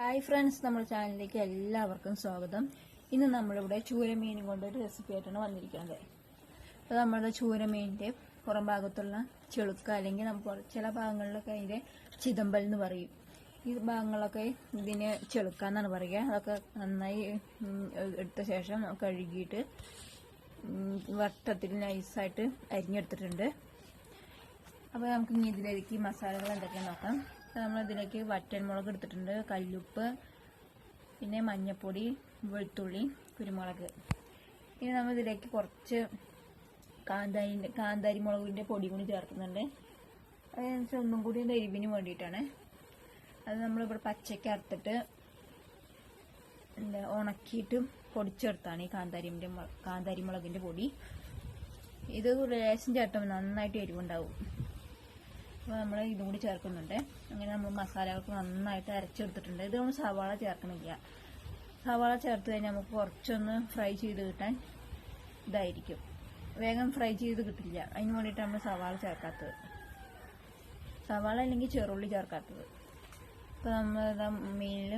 Hi friends നമ്മുടെ ചാനലിലേക്ക് എല്ലാവർക്കും സ്വാഗതം. ഇന്ന് നമ്മളിവിടെ ചൂരമീനും കൊണ്ടൊരു റെസിപ്പി ആയിട്ടാണ് വന്നിരിക്കുന്നത്. അപ്പോൾ നമ്മുടെ ചൂരമീനിന്റെ പുറം ഭാഗത്തുള്ള ചെളുക്ക അല്ലെങ്കിൽ നമുക്ക് ചില ഭാഗങ്ങളിലൊക്കെ അതിന്റെ ചിതമ്പൽ എന്ന് പറയും. ഈ ഭാഗങ്ങളൊക്കെ ഇതിന് ചെളുക്ക എന്നാണ് പറയുക. അതൊക്കെ നന്നായി എടുത്ത ശേഷം കഴുകിയിട്ട് വട്ടത്തിൽ നൈസായിട്ട് അരിഞ്ഞെടുത്തിട്ടുണ്ട്. അപ്പോൾ നമുക്ക് ഇനി ഇതിലേക്ക് മസാലകൾ എന്തൊക്കെയാണ് നോക്കാം. നമ്മൾ ഇതിലേക്ക് വറ്റൻമുളക് എടുത്തിട്ടുണ്ട് കല്ലുപ്പ് പിന്നെ മഞ്ഞൾപ്പൊടി വെളുത്തുള്ളി കുരുമുളക്. ഇനി നമ്മൾ ഇതിലേക്ക് കുറച്ച് കാന്താരിന്റെ കാന്താരി മുളകിന്റെ പൊടി കൂടി ചേർക്കുന്നുണ്ട്. അതിനനുസരിച്ച് ഒന്നും കൂടി ഒന്ന് എരിവിന് വേണ്ടിയിട്ടാണ്. അത് നമ്മളിവിടെ പച്ചയ്ക്ക് അറുത്തിട്ട് എന്താ ഉണക്കിയിട്ട് പൊടിച്ചെടുത്താണ് ഈ കാന്താരിന്റെ കാന്താരി മുളകിന്റെ പൊടി. ഇത് ലേശം ചേർത്തുമ്പോൾ നന്നായിട്ട് എരിവുണ്ടാവും. അപ്പോൾ നമ്മൾ ഇതും കൂടി ചേർക്കുന്നുണ്ട്. അങ്ങനെ നമ്മൾ മസാലകൾക്ക് നന്നായിട്ട് അരച്ചെടുത്തിട്ടുണ്ട്. ഇത് നമ്മൾ സവാള ചേർക്കണില്ല. സവാള ചേർത്ത് കഴിഞ്ഞാൽ നമുക്ക് കുറച്ചൊന്ന് ഫ്രൈ ചെയ്ത് കിട്ടാൻ ഇതായിരിക്കും. വേഗം ഫ്രൈ ചെയ്ത് കിട്ടില്ല. അതിന് വേണ്ടിയിട്ട് നമ്മൾ സവാള ചേർക്കാത്തത്. സവാള അല്ലെങ്കിൽ ചെറുള്ളി ചേർക്കാത്തത്. അപ്പോൾ നമ്മൾ മീനിൽ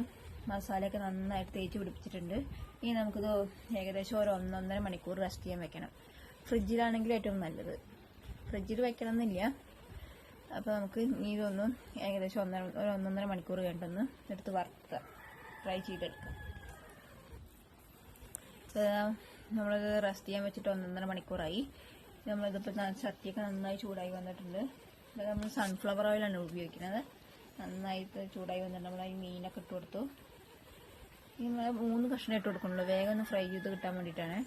മസാലയൊക്കെ നന്നായിട്ട് തേച്ച് പിടിപ്പിച്ചിട്ടുണ്ട്. ഇനി നമുക്കിത് ഏകദേശം ഒരു ഒന്നൊന്നര മണിക്കൂർ റെസ്റ്റ് ചെയ്യാൻ വെക്കണം. ഫ്രിഡ്ജിലാണെങ്കിൽ ഏറ്റവും നല്ലത്. ഫ്രിഡ്ജിൽ വെക്കണം എന്നില്ല അപ്പോൾ നമുക്ക് ഇതൊന്ന് ഏകദേശം ഒന്നര ഒരു ഒന്നൊന്നര മണിക്കൂർ കഴിഞ്ഞൊന്ന് എടുത്ത് വറുക്കുക ഫ്രൈ ചെയ്തെടുക്കാം. നമ്മൾ റെസ്റ്റ് ചെയ്യാൻ വെച്ചിട്ട് ഒന്നൊന്നര മണിക്കൂറായി. നമ്മളിതിപ്പോൾ ചട്ടിയൊക്കെ നന്നായി ചൂടായി വന്നിട്ടുണ്ട്. നമ്മൾ സൺഫ്ലവർ ഓയിലാണ് ഉപയോഗിക്കുന്നത്. നന്നായിട്ട് ചൂടായി വന്നിട്ട് നമ്മൾ ഈ മീനൊക്കെ ഇട്ട് കൊടുത്തു. നമ്മൾ മൂന്ന് കഷ്ണം ഇട്ട് കൊടുക്കണുള്ളൂ വേഗം ഒന്ന് ഫ്രൈ ചെയ്ത് കിട്ടാൻ വേണ്ടിയിട്ടാണ്.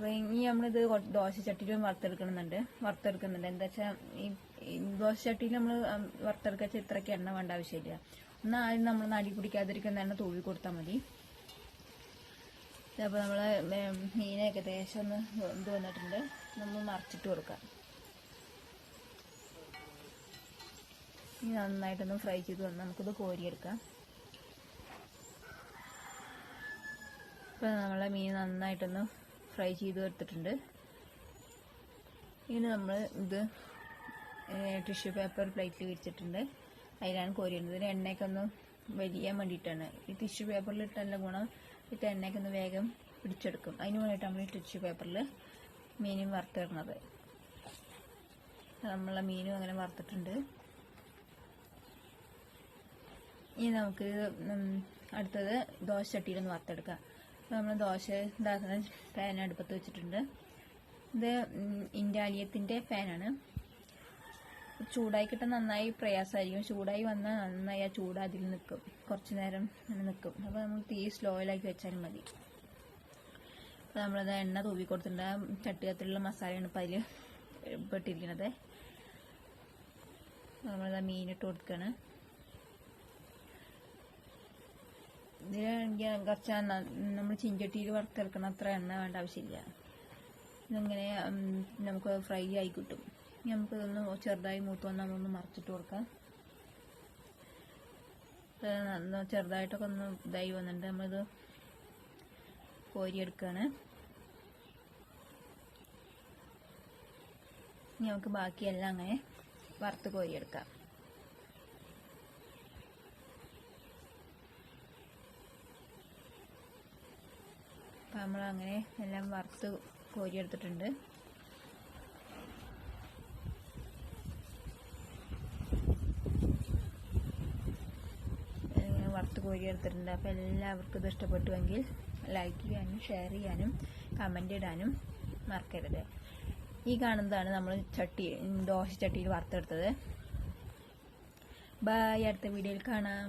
ഇനി നമ്മളിത് ദോശച്ചട്ടിയിലും വറുത്തെടുക്കണമെന്നുണ്ട്. വറുത്തെടുക്കുന്നുണ്ട്. എന്താ വെച്ചാൽ ഈ ദോശച്ചട്ടിയിൽ നമ്മൾ വറുത്തെടുക്കാൻ ഇത്രയ്ക്ക് എണ്ണ വേണ്ട ആവശ്യമില്ല. എന്നാൽ ആദ്യം നമ്മൾ നടി പിടിക്കാതിരിക്കുന്ന എണ്ണ തൂവി കൊടുത്താൽ മതി. അപ്പോൾ നമ്മൾ മീൻ ഏകദേശം ഒന്ന് ഇത് വന്നിട്ടുണ്ട്. നമ്മൾ മറിച്ചിട്ട് കൊടുക്കാം. ഇനി നന്നായിട്ടൊന്ന് ഫ്രൈ ചെയ്ത് വന്ന് നമുക്കിത് കോരിയെടുക്കാം. ഇപ്പോൾ നമ്മളെ മീൻ നന്നായിട്ടൊന്ന് ഫ്രൈ ചെയ്ത് എടുത്തിട്ടുണ്ട് ഇനി നമ്മൾ ഇത് ടിഷ്യൂ പേപ്പർ പ്ലേറ്റിൽ വിരിച്ചിട്ടുണ്ട് അതിലാണ് കോരിയിടുന്നത് ഇതിന് എണ്ണയൊക്കെ ഒന്ന് വലിയാൻ വേണ്ടിയിട്ടാണ്. ഈ ടിഷ്യൂ പേപ്പറിൽ ഇട്ടുള്ള ഗുണം ഇട്ട് എണ്ണയൊക്കെ ഒന്ന് വേഗം പിടിച്ചെടുക്കും. അതിന് വേണ്ടിയിട്ട് നമ്മൾ ഈ ടിഷ്യൂ പേപ്പറിൽ മീനും വറുത്തിടുന്നത്. നമ്മളെ മീനും അങ്ങനെ വറുത്തിട്ടുണ്ട്. ഇനി നമുക്ക് അടുത്തത് ദോശ ചട്ടിയിലൊന്ന് വറുത്തെടുക്കാം. നമ്മൾ ദോശ ഉണ്ടാക്കുന്ന ഫാൻ അടുപ്പത്ത് വെച്ചിട്ടുണ്ട്. ഇത് ഇൻഡാലിയത്തിന്റെ ഫാനാണ് ചൂടായി കിട്ടാൻ നന്നായി പ്രയാസമായിരിക്കും. ചൂടായി വന്നാൽ നന്നായി ആ ചൂട് അതിൽ നിൽക്കും കുറച്ച് നേരം നിൽക്കും അപ്പോൾ നമ്മൾ തീ സ്ലോയിലാക്കി വെച്ചാലും മതി. അപ്പോൾ നമ്മളത് എണ്ണ തൂവി കൊടുത്തിട്ടുണ്ട്. ആ ചട്ടികത്തിലുള്ള മസാലയാണ് ഇപ്പോൾ അതിൽ പെട്ടിരിക്കുന്നത് നമ്മളത് മീനിട്ട് കൊടുക്കുകയാണ് ഇതിലാണെങ്കിൽ കുറച്ച് നമ്മൾ ചിഞ്ചട്ടിയിൽ വറുത്തെടുക്കണം അത്ര എണ്ണ വേണ്ട ആവശ്യമില്ല. ഇതിങ്ങനെ നമുക്ക് ഫ്രൈ ആയി കിട്ടും. ഇനി നമുക്കിതൊന്ന് ചെറുതായി മൂത്ത് വന്നാൽ നമ്മളൊന്ന് മറിച്ചിട്ട് കൊടുക്കാം. ചെറുതായിട്ടൊക്കെ ഒന്ന് ഇതായി വന്നിട്ടുണ്ട്. നമ്മളിത് കോരിയെടുക്കുകയാണ് നമുക്ക് ബാക്കിയെല്ലാം അങ്ങനെ വറുത്ത് കോരിയെടുക്കാം. നമ്മൾ അങ്ങനെ എല്ലാം വറുത്ത് കോരിയെടുത്തിട്ടുണ്ട്. വറുത്ത് കോരിയെടുത്തിട്ടുണ്ട്. അപ്പോൾ എല്ലാവർക്കും ഇത് ഇഷ്ടപ്പെട്ടുവെങ്കിൽ ലൈക്ക് ചെയ്യാനും ഷെയർ ചെയ്യാനും കമന്റ് ഇടാനും മറക്കരുത്. ഈ കാണുന്നതാണ് നമ്മൾ ചട്ടി ദോശ ചട്ടിയിൽ വറുത്തെടുത്തത്. ബൈ അടുത്ത വീഡിയോയിൽ കാണാം.